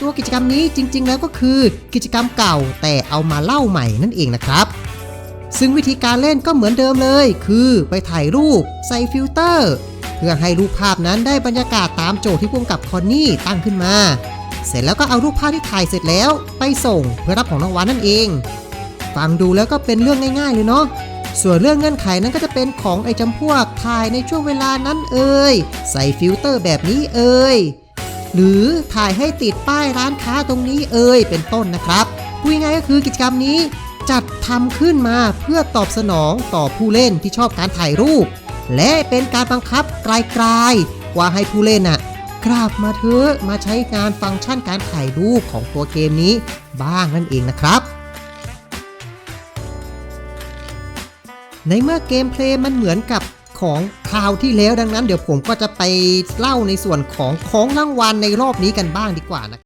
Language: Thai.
ตัวกิจกรรมนี้จริง ๆ แล้วก็คือกิจกรรมเก่าแต่เอามาเล่าใหม่นั่นเองนะครับ ซึ่งวิธีการเล่นก็เหมือนเดิมเลย คือไปถ่ายรูปใส่ฟิลเตอร์ เพื่อให้รูปภาพนั้นได้บรรยากาศตามโจทย์ที่พุ่มกับคอนนี่ตั้งขึ้นมา เสร็จแล้วก็เอารูปภาพที่ถ่ายเสร็จแล้ว ไปส่งเพื่อรับของรางวัลนั่นเอง ฟังดูแล้วก็เป็นเรื่องง่ายๆเลยเนาะส่วนเรื่องเงื่อนไขนั้นก็จะเป็นของไอ้จำพวกถ่ายในช่วงเวลานั้นเอ่ยใส่ฟิลเตอร์แบบนี้เอ่ย หรือถ่ายให้ติดป้ายร้านค้าตรงนี้เอ่ยเป็นต้นนะครับพูดง่ายก็คือกิจกรรมนี้ จัดทำขึ้นมาเพื่อตอบสนองต่อผู้เล่นที่ชอบการถ่ายรูป และเป็นการบังคับไกลๆว่าให้ผู้เล่นน่ะกลับมาเถอะมาใช้งานฟังก์ชันการถ่ายรูปของตัวเกมนี้บ้างนั่นเองนะครับ ในเมื่อเกมเพลย์มันเหมือนกับ ของคราวที่แล้วดังนั้นเดี๋ยวผมก็จะไปเล่าในส่วนของของรางวัลในรอบนี้กันบ้างดีกว่านะ